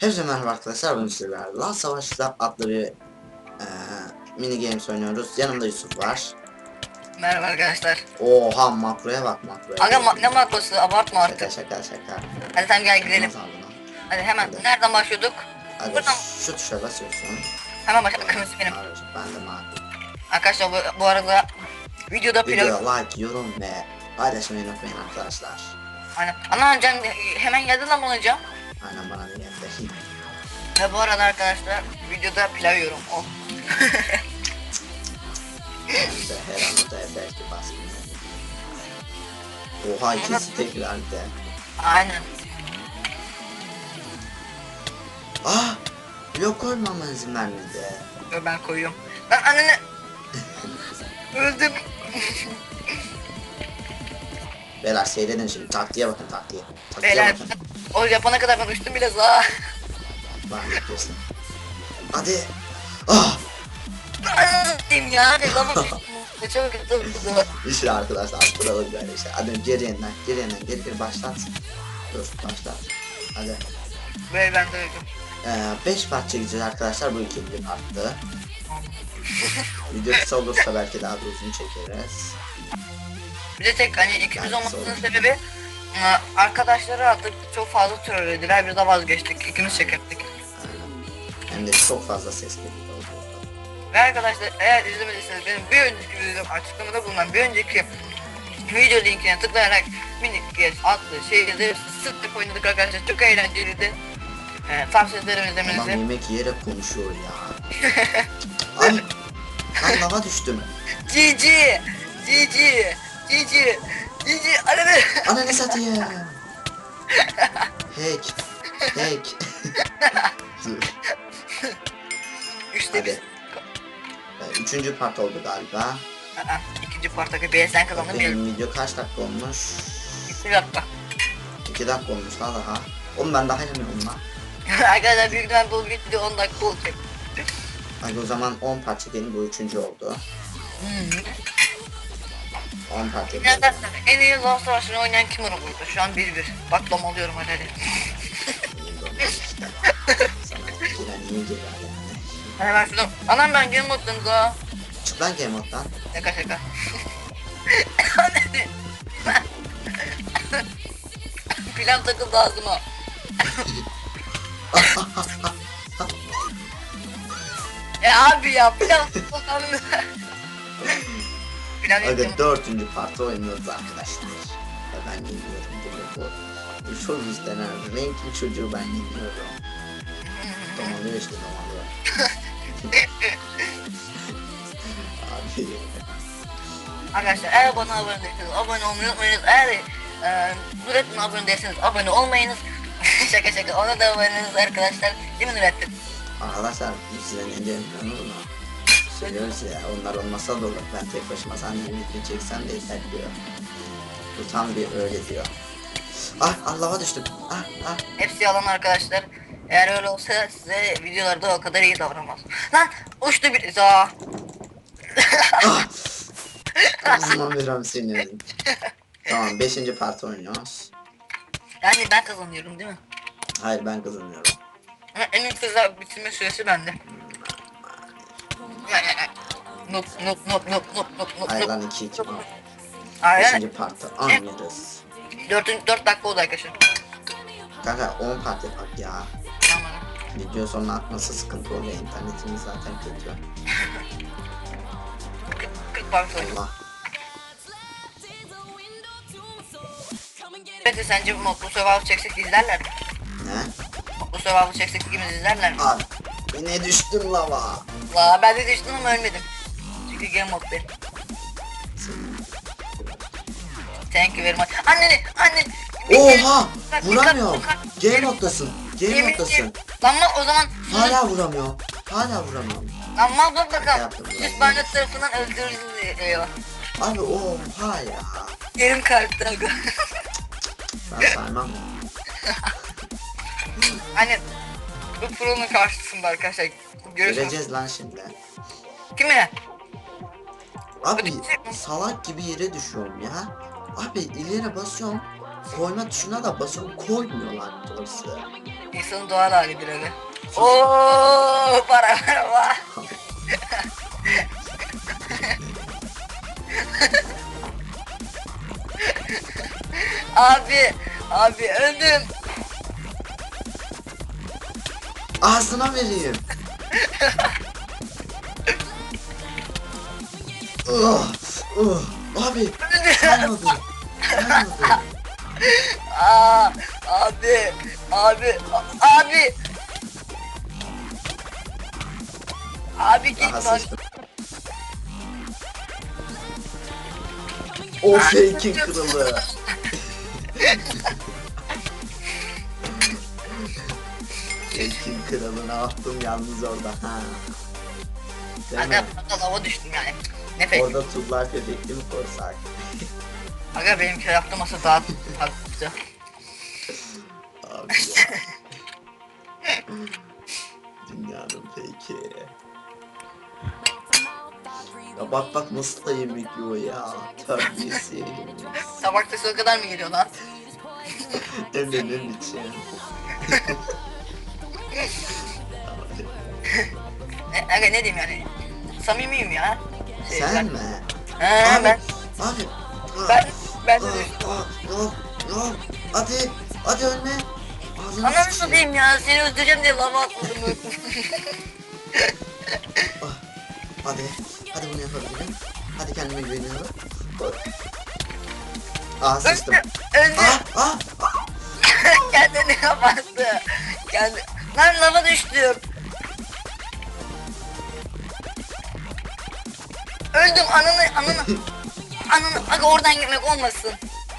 Hepsi merhaba arkadaşlar bugün sizlerle Lan Savaş'ta adlı bir eee mini games oynuyoruz. Yanımda Yusuf var. Merhaba arkadaşlar. Oha makroya bak makroya. Aga ma ne makrosu abartma Şaka artık. şaka şaka. Hadi tamam gel gidelim. Hadi hemen Hadi. nereden başlıyorduk? Hadi Buradan. şu tuşa basıyorsun. Hemen başladık kırmızı benim. Ben de mavi. Arkadaşlar bu, bu arada videoda pilav... Video like, yorum ve paylaşmayı unutmayın arkadaşlar. Aynen. Ana can hemen geldi lan bana can. Aynen bana. Ve bu arada arkadaşlar videoda pilav yiyorum. Oh. İşte her an odaya belki baskın. Oha ikisi tekrar de. Aynen. Ah! Blok koymama izin vermedi. Ben koyuyorum. Ben annene... Öldüm. Beyler seyredin şimdi taktiğe bakın taktiğe. Taktiğe Beyler bakın. o yapana kadar ben uçtum bile za. Bak yapıyorsun. Hadi. Ah! Anlatayım ya. Hadi lava Çok kötü. İşte arkadaşlar buralı böyle işte. Hadi geri yeniden geri yeniden geri geri başlat. Dur başlat. Hadi. Böyle ben de öldüm. 5 part çekeceğiz arkadaşlar bu ikinci parttı. Video kısa olursa belki daha da uzun çekeriz. Bir de tek hani ikimiz Yani olmasının sebebi e, arkadaşları artık çok fazla trollediler biz de vazgeçtik ikimiz çekettik. Hem de çok fazla ses geliyor. Ve arkadaşlar eğer izlemediyseniz benim bir önceki videom açıklamada bulunan bir önceki video linkine tıklayarak minik geç adlı şeyleri sık oynadık arkadaşlar çok eğlenceliydi. E, tavsiye ederim Adam izlemenizi. yemek yiyerek konuşuyor ya. Ay! Lan lava düştüm. Cici! Cici! Cici! Cici! Arada! Ana ne satayım? Hack. Hack. Biz. Hadi. Ee, Üçüncü part oldu galiba. Aa, ikinci parttaki BSN kazandım bir, Benim video kaç dakika olmuş? bir dakika. İki dakika olmuş la daha. Oğlum ben daha yemiyorum lan. Arkadaşlar büyük ihtimal bu video 10 dakika olacak. Hadi o zaman 10 part çekelim bu üçüncü oldu. Hmm. 10 part yapalım. Arkadaşlar en iyi Lost Savaşı'nı oynayan kim olur burada? Şu an 1-1. Bak dom alıyorum hadi hadi. Hadi ben şuradan. Anam ben game moddayım daha. Çık lan game moddan. Şaka şaka. Plan takıldı ağzıma. e abi ya plan takıldı. Yapıyorum. Aga dördüncü partı oynuyoruz arkadaşlar. Ben yeniyorum bunu bu. Bu çok renkli çocuğu ben yeniyorum. Domalıyor işte domalıyor. Abi. Arkadaşlar eğer bana abone değilseniz abone olmayı unutmayınız. Eğer e, Nurettin abone değilseniz abone olmayınız. şaka şaka ona da abone olunuz arkadaşlar. Değil mi Nurettin? Arkadaşlar size ne diyeyim ben onu Söylüyoruz ya onlar olmasa da olur. Ben tek başıma de video çeksen de yeter diyor. Bu tam bir öyle diyor. Ah Allah'a düştüm. Ah ah. Hepsi yalan arkadaşlar. Eğer öyle olsa size videolarda o kadar iyi davranmaz. Lan uçtu bir za. ah. Ağzıma veriyorum seni. tamam 5. part oynuyoruz. Yani ben kazanıyorum değil mi? Hayır ben kazanıyorum. Ha, En hızlı bitirme süresi bende. Nup nup nup nup nup nup nup Hayır lan 2 2 Aynen. 5. partı oynarız. 4, 4 dakika oldu arkadaşlar. Kanka 10 part yapak ya. Video sonuna atması sıkıntı oluyor. İnternetimiz zaten kötü. 40 parça oynadım. Allah. Peki sence bu Mutlu Survival çeksek izlerler mi? Ne? Mutlu Survival çeksek ikimiz izlerler mi? Abi. Yine düştüm lava. La ben de düştüm ama ölmedim. Çünkü game moddayım. Thank you very much. Anneni, annen. Oha! Vuramıyorum. dikkat, dikkat. Game Yemin- Lan mal o zaman Hala vuramıyorum. Hala vuramıyorum. Lan mal dur bakalım. yaptım, İspanyola tarafından öldürülüyor. Abi oha ya. Yerim kalktı aga. Ben saymam. Hani bu pro'nun karşısında arkadaşlar. Görüyorsunuz. Göreceğiz lan şimdi. Kimi? Abi salak gibi yere düşüyorum ya. Abi ileri basıyorum. Koyma tuşuna da basıyorum koymuyorlar doğrusu. İnsanın doğal halidir öyle. Oo para var. abi, abi öldüm. Ağzına vereyim. oh, oh, abi kalmadı. Kalmadı. Aa, abi, abi, abi. Abi git Daha lan. sıçtım. O fake'in kralı. fake'in kralını attım yalnız orada ha. Aga burada lava düştüm yani. Ne? Orada tuzlar bebekli mi korsak? Aga benim kere yaptığım masa daha farklı. Abi ya. Dünyanın peki. Ya bak bak nasıl da yemek yiyor ya. Terbiyesiz. Tabak sesi o kadar mı geliyor lan? Biçim. Abi, E, aga ne diyeyim yani? Samimiyim ya. Şey, Sen ben- mi? He Abi, ben, Abi. ben, ben de düştüm. Yok yok. Hadi. Hadi ölme. Ananı sıçayım. satayım ya seni öldüreceğim diye lava atmadım. Ah, Hadi. Hadi bunu yapabilirim. Hadi kendime güveniyorum. Aa sıçtım. Öldü. Ah ah ah. Kendini kapattı. Kendi... Lan lava düştüm. Öldüm ananı ananı. Ananı aga oradan gitmek olmasın.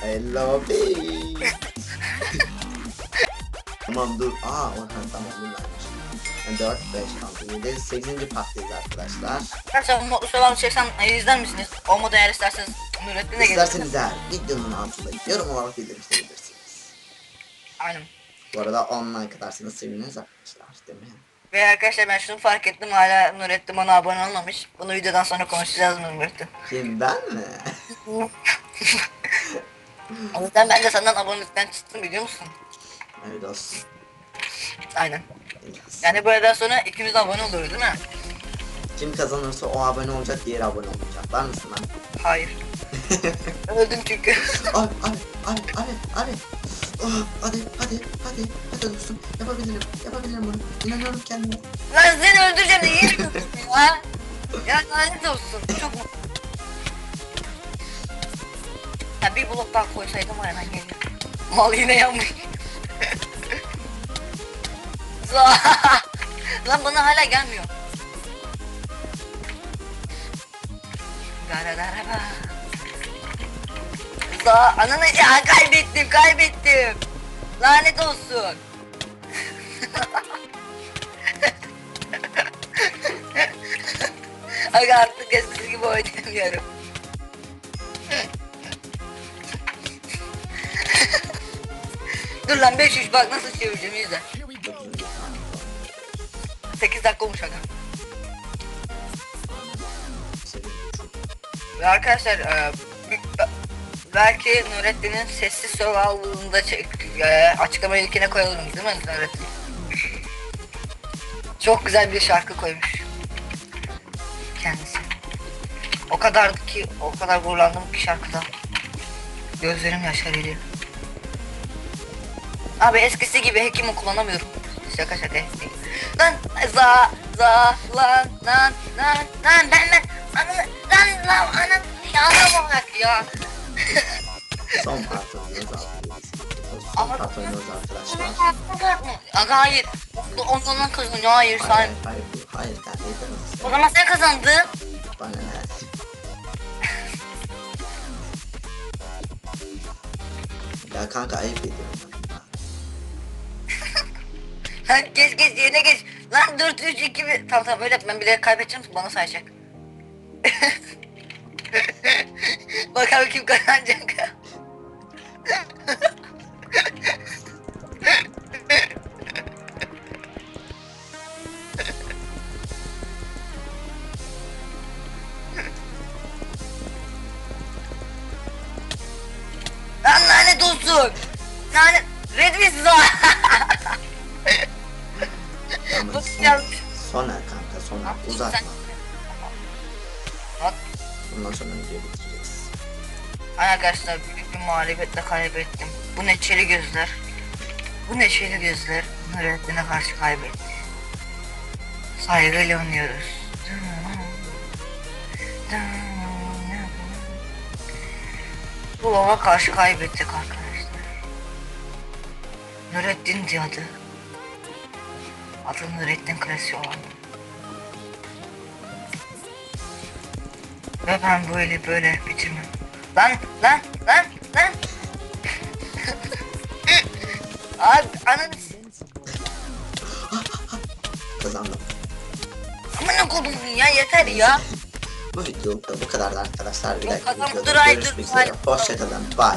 Hello babe. tamam dur. Aa Orhan tamam bunlarmış. Yani 4, 5, 6, 7, 8. parttayız arkadaşlar. Arkadaşlar bu mutlu sorularını çeksen e, izler misiniz? Olmadı eğer isterseniz Nurettin'e gelin. İsterseniz eğer videonun altında yorum olarak bildirmişsiniz. Aynen. Bu arada 10 like atarsanız seviniriz arkadaşlar değil mi? Ve arkadaşlar ben şunu fark ettim hala Nurettin bana abone olmamış. Bunu videodan sonra konuşacağız mı Nurettin? Kim ben mi? O yüzden ben de senden abonelikten çıktım biliyor musun? Öyle olsun. Aynen. Yes. Yani bu yerden sonra ikimiz de abone oluruz değil mi? Kim kazanırsa o abone olacak, diğeri abone olmayacak. Var mısın lan? Hayır. Öldüm çünkü. Abi, abi, abi, abi, abi. Oh, hadi, hadi, hadi, hadi dostum. Yapabilirim, yapabilirim bunu. İnanıyorum kendime. Lan seni öldüreceğim de yeni öldürdün ya. Ya lanet olsun. Çok? Ya bir blok daha koysaydım hemen geliyor. Mal yine yanmış. Lan bana hala gelmiyor. Garararara. Za ananı ya kaybettim kaybettim. Lanet olsun. Aga artık eskisi gibi oynayamıyorum. Dur lan 500 bak nasıl çevireceğim izle. 8 dakika olmuş aga. Ve arkadaşlar e, belki Nurettin'in sessiz survival'ında çek, e, açıklama linkine koyalım değil mi Nurettin? Çok güzel bir şarkı koymuş. Kendisi. O kadar ki o kadar gururlandım ki şarkıda. Gözlerim yaşarıyor. Abi eskisi gibi hekimi kullanamıyorum. Şaka şaka değil. Lan za za lan lan lan lan ben ben ananı lan lan bak ya. Part oynuyoruz arkadaşlar. Son Ama- part oynuyoruz arkadaşlar. Aga hayır. Ondan kazanıyor hayır sen. Hayır, hayır, ben O zaman sen kazandın. Bana ne? Ya kanka ayıp ediyorum. Lan geç geç yerine geç. Lan 4 3 2 1. Tamam tamam öyle ben bile kaybedeceğim bana sayacak. Bakalım kim kazanacak. Lan lanet olsun. Lanet. Red Visa. Nasıl son, yazmış? soner kanka soner uzatma. Bundan sonra video bitireceğiz arkadaşlar büyük bir mağlubiyetle kaybettim. Bu neçeli gözler. Bu neşeli gözler Nurettin'e karşı kaybetti. Saygıyla oynuyoruz. Bu lova karşı kaybettik arkadaşlar. Nurettin diye adı. Adı Nurettin Klasi olan. Ve ben böyle böyle bitirmem. Lan lan lan lan. Abi ananı Kazandım. amına kodum ya yeter ya. Bu videoluk da bu kadardı arkadaşlar. Bir dakika videoda dur, ay, görüşmek dur, üzere. ay. Hoşçakalın. Bay bay.